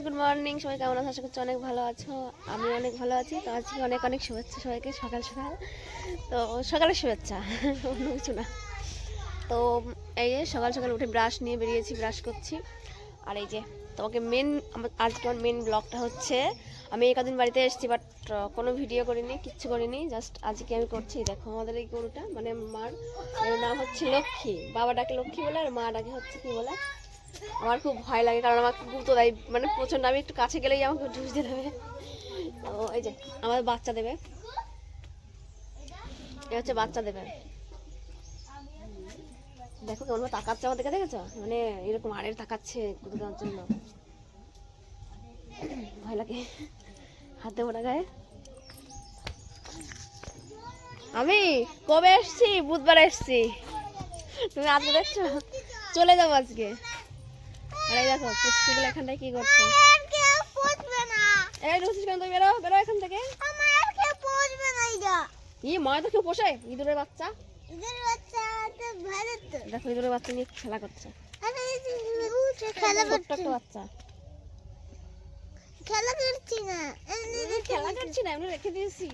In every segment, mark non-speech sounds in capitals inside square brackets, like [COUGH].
Good morning সবাই কেমন আছো? আশা করছি অনেক ভালো আছো। আমি অনেক ভালো আছি। তো আজকে অনেক অনেক শুভেচ্ছা সবাইকে। সকাল সকাল। তো সকালের শুভেচ্ছা। অন্য কিছু না। তো এই যে সকাল সকাল উঠে ব্রাশ নিয়ে বেরিয়েছি ব্রাশ করছি। আর এই যে তোমাকে মেন আজকে আমার মেন ব্লগটা হচ্ছে, আমি এই কদিন বাড়িতে এসেছি বাট কোনো ভিডিও করিনি, কিচ্ছু করিনি। জাস্ট আজকে আমি করছি, দেখো আমাদের এই গরুটা মানে মার নাম হচ্ছে লক্ষ্মী। বাবা ডাকে লক্ষ্মী বলে, আর মা ডাকে হচ্ছে কি বলে? আমার খুব ভয় লাগে, কারণ আমাকে গুঁতো দেয়। মানে প্রচণ্ড, আমি একটু কাছে গেলেই আমাকে ঢুস দিয়ে দেবে। তো এই যে আমাদের বাচ্চা দেবে। এ হচ্ছে বাচ্চা দেবে। দেখো কেমন তাকাচ্ছে আমার দেখে দেখেছ? মানে এরকম আড়ের তাকাচ্ছে গুঁতো দেওয়ার জন্য। ভয় লাগে। হাত দেবো না গায়ে। আমি কবে এসছি? বুধবার এসছি। তুমি আজকে দেখছ? চলে যাব আজকে। আর এই দেখো পুষ্টিগুলো এখানটায় কি করছে? এই রুচিস কেন তুমি বেরো বেরো এখান থেকে। ই তো কেউ ইঁদুরের বাচ্চা? দেখো ইঁদুরের বাচ্চা নিয়ে খেলা করছে। একটা বাচ্চা। খেলা করছি না। খেলা করছি না এমনি রেখে দিয়েছি।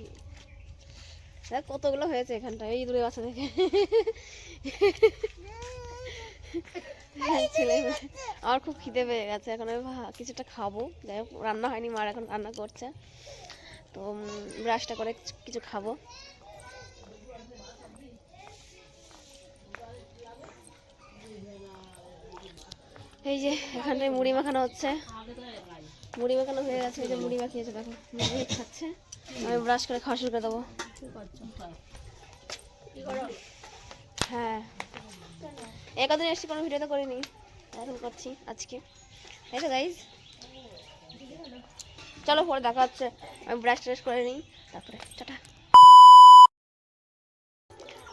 দেখ কতগুলো হয়েছে এখানটা এই ইঁদুরের বাচ্চা দেখে। ছেলে মেয়ে। আমার খুব খিদে পেয়ে গেছে। এখন আমি কিছুটা খাব। যাই হোক রান্না হয়নি মার এখন রান্না করছে। তো ব্রাশটা করে কিছু- খাব। এই যে এখানটায় মুড়ি মাখানো হচ্ছে। মুড়ি মাখানো হয়ে গেছে। এই যে মুড়ি মাখিয়েছে দেখো। মুড়ি খাচ্ছে। আমি ব্রাশ করে খাওয়া শুরু করে দেবো। হ্যাঁ। একদিন এসে কোনো ভিডিও তো করিনি। এখন করছি আজকে। তাই তো গাইজ চলো পরে দেখা হচ্ছে। আমি ব্রাশ ট্রাশ করে নিই। তারপরে টাটা।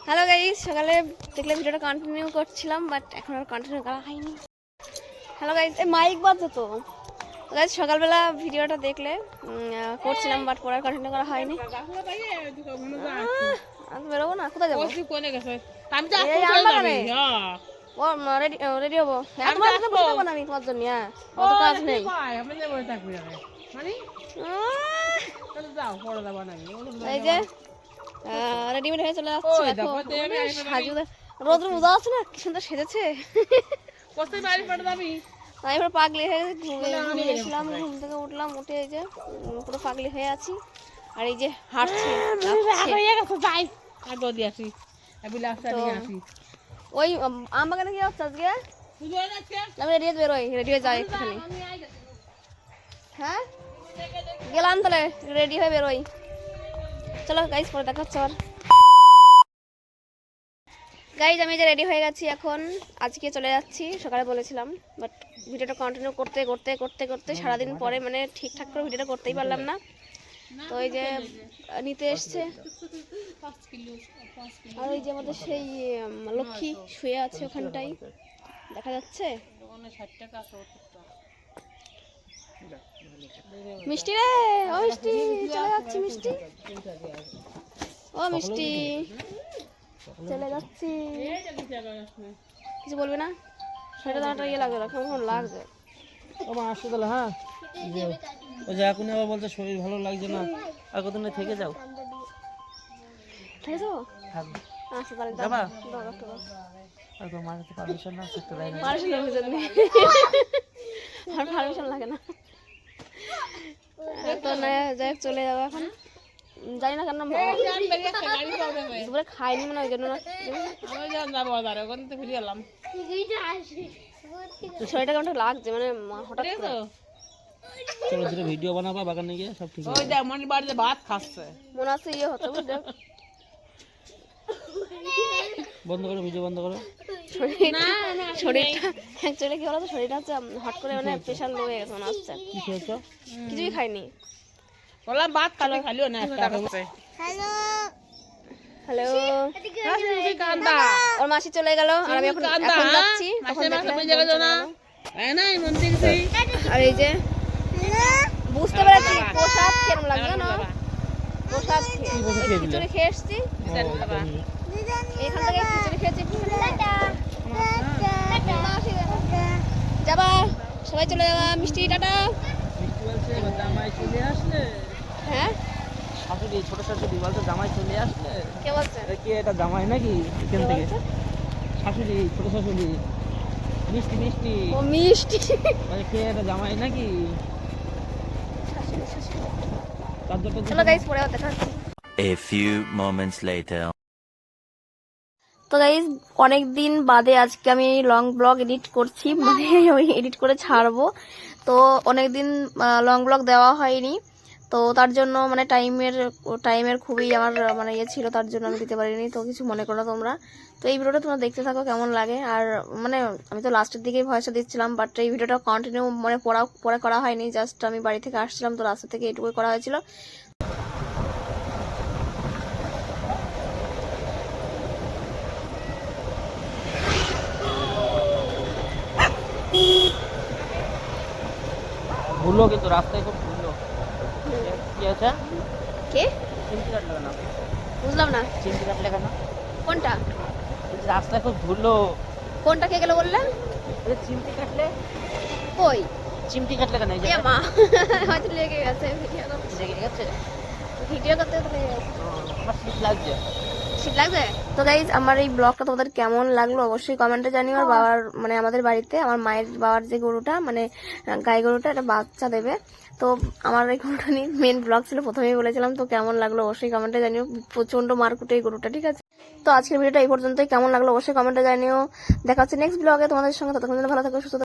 হ্যালো গাইজ সকালে দেখলে ভিডিওটা কন্টিনিউ করছিলাম বাট এখন আর কন্টিনিউ করা হয়নি। হ্যালো গাইজ এই মাইক বাজছে তো। গাইজ সকালবেলা ভিডিওটা দেখলে করছিলাম বাট পরে কন্টিনিউ করা হয়নি। আমি বেরোবো না কোথায় যাব। ও রেডি রেডি হব। না আমি তোমার জন্য হ্যাঁ অত কাজ নেই। আহ, এই যে রেডিমেড হয়ে চলে মানে সাজু রোদ্র বোঝা যাচ্ছে না? কি সুন্দর সেজেছে। আমি এবার পাগলি হয়ে গেছিলাম ঘুম থেকে উঠলাম উঠে এই যে পুরো পাগলি হয়ে আছি আর এই যে হাঁটছে যাচ্ছে। ওই আম বাগানে কি হচ্ছে আজকে? আমি রেডি বেরোই রেডি হয়ে যাই একটুখানি। হ্যাঁ? গেলাম তাহলে রেডি হয়ে বেরোই। চলো গাইজ পরে দেখা হচ্ছে গাইজ আমি যে রেডি হয়ে গেছি এখন। আজকে চলে যাচ্ছি, সকালে বলেছিলাম বাট ভিডিওটা কন্টিনিউ করতে করতে করতে করতে সারাদিন পরে মানে ঠিকঠাক করে ভিডিওটা করতেই পারলাম না। তো এই যে নিতে এসছে। আর ওই যে আমাদের সেই লক্ষ্মী শুয়ে আছে ওখানটাই দেখা যাচ্ছে? মিষ্টি রে ও মিষ্টি চলে যাচ্ছি মিষ্টি। ও মিষ্টি চলে যাচ্ছি। কিছু বলবে না? সেটা তো একটা ইয়ে লাগবে না কেমন লাগছে ও মা আসো তাহলে হ্যাঁ। যে ও যে এখন আবার বলছে শরীর ভালো লাগছে না আর কতদিন থেকে যাও? আচ্ছা তাহলে দাও। যাবা? দাও একটা দাও। আর তোমার মার কাছে পারমিশন না থাকতে দেয় না। পারমিশন নেই। আর পারমিশন লাগে না। তো না যাই হোক চলে যাব এখন। উম, জানি না কেন দুপুরে খাইনি মানে ওই জন্য শরীরটা কেমন লাগছে মানে হঠাৎ করে চলো দুটো ভিডিও বানাবা বাগানে গিয়ে সব ঠিক আছে মনে আছে ইয়ে হতো বুঝলে? বন্ধ করো ভিডিও বন্ধ করো। শরীরটা শরীরটা অ্যাকচুয়ালি কি বলতো শরীরটা হচ্ছে হট করে মানে প্রেশার লো হয়ে গেছে মনে হচ্ছে। কি খেয়েছো? কিছুই খাইনি। হ্যালো। হ্যালো। ওর মাসি চলে গেল আর আমি এখন এখন যাচ্ছি তখন দেখলে গেলো। আর এই যে বুঝতে পেরেছি প্রসাদ কেমন লাগবে জানো? প্রসাদ খেয়ে খিচুড়ি খেয়ে এসছি। এখান থেকে খিচুড়ি খেয়েছি যাবা সবাই চলে যাওয়া মিষ্টি টাটা। মিষ্টি বলছে জামাই চলে আসলে হ্যাঁ? শাশুড়ি ছোট শাশুড়ি বলছে জামাই চলে আসলে। কে বলছে? কি এটা জামাই নাকি? এখান কে থেকে। শাশুড়ি ছোট শাশুড়ি। মিষ্টি মিষ্টি। ও মিষ্টি। মানে কে এটা জামাই নাকি? চলো গাইস পরে দেখা হচ্ছে। A few moments later. তো গাইজ অনেক দিন বাদে আজকে আমি লং ব্লগ এডিট করছি মানে [LAUGHS] ওই এডিট করে ছাড়বো। তো অনেক দিন লং ব্লগ দেওয়া হয়নি। তো তার জন্য মানে টাইমের টাইমের খুবই আমার মানে ইয়ে ছিল, তার জন্য আমি দিতে পারিনি। তো কিছু মনে করো তোমরা। তো এই ভিডিওটা তোমরা দেখতে থাকো, কেমন লাগে। আর মানে আমি তো লাস্টের দিকেই ভয়েসটা দিচ্ছিলাম বাট এই ভিডিওটা কন্টিনিউ মানে পড়া পরে করা হয়নি। জাস্ট আমি বাড়ি থেকে আসছিলাম, তো রাস্তা থেকে এটুকুই করা হয়েছিল। ভুলো কিন্তু রাস্তায় খুব ভুলো কে? চিমটি কাটলে কেন? বুঝলাম না। চিমটি কাটলে কেন? কোনটা? রাস্তা খুব ধুলো। কোনটা কে গেল বললেন? চিমটি কাটলে? কই? চিমটি কাটলে কেন? এই যে মা হয়তো লেগে গেছে লেগে গেছে? ভিডিও করতে করতে আমার শীত লাগছে। শীত লাগছে? তো গাইজ আমার এই ব্লগটা তোমাদের কেমন লাগল অবশ্যই কমেন্টে জানিও। আর বাবার মানে আমাদের বাড়িতে আমার মায়ের বাবার যে গরুটা মানে গাই গরুটা এটা বাচ্চা দেবে। তো আমার এই গরুটা নিয়ে মেন ব্লগ ছিল প্রথমেই বলেছিলাম। তো কেমন লাগল অবশ্যই কমেন্টে জানিও। প্রচণ্ড মার্কুটে এই গরুটা ঠিক আছে? তো আজকের ভিডিওটা এই পর্যন্তই। কেমন লাগল অবশ্যই কমেন্টে জানিও। দেখা হচ্ছে নেক্সট ব্লগে তোমাদের সঙ্গে। ততক্ষণ ভালো থাকো সুস্থ থাকো।